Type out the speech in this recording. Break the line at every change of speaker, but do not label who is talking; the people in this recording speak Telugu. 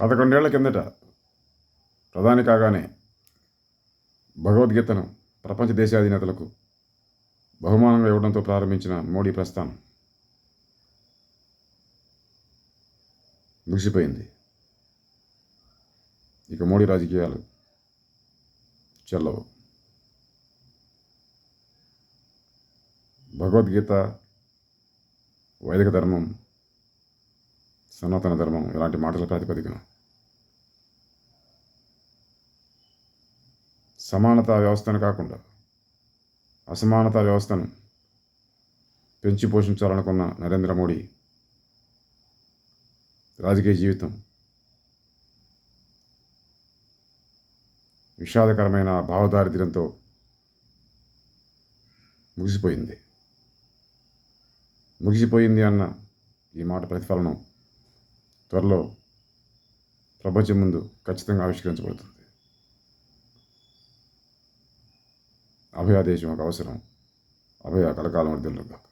పదకొండేళ్ళ కిందట ప్రధాని కాగానే భగవద్గీతను ప్రపంచ దేశాధినేతలకు బహుమానంగా ఇవ్వడంతో ప్రారంభించిన మోడీ ప్రస్థానం ముగిసిపోయింది. ఇక మోడీ రాజకీయాలు చెల్లవు. భగవద్గీత వైదిక ధర్మం సనాతన ధర్మం ఇలాంటి మాటల ప్రాతిపదికన. సమానతా వ్యవస్థను కాకుండా అసమానతా వ్యవస్థను పెంచి పోషించాలనుకున్న నరేంద్ర మోడీ రాజకీయ జీవితం విషాదకరమైన భావదారిద్ర్యంతో ముగిసిపోయింది. ముగిసిపోయింది అన్న ఈ మాట ప్రతిఫలనం త్వరలో ప్రపంచం ముందు ఖచ్చితంగా ఆవిష్కరించబడుతుంది. అభయ దేశం ఒక అవసరం. అభయ కలకాలం వర్ధిల్లుగాక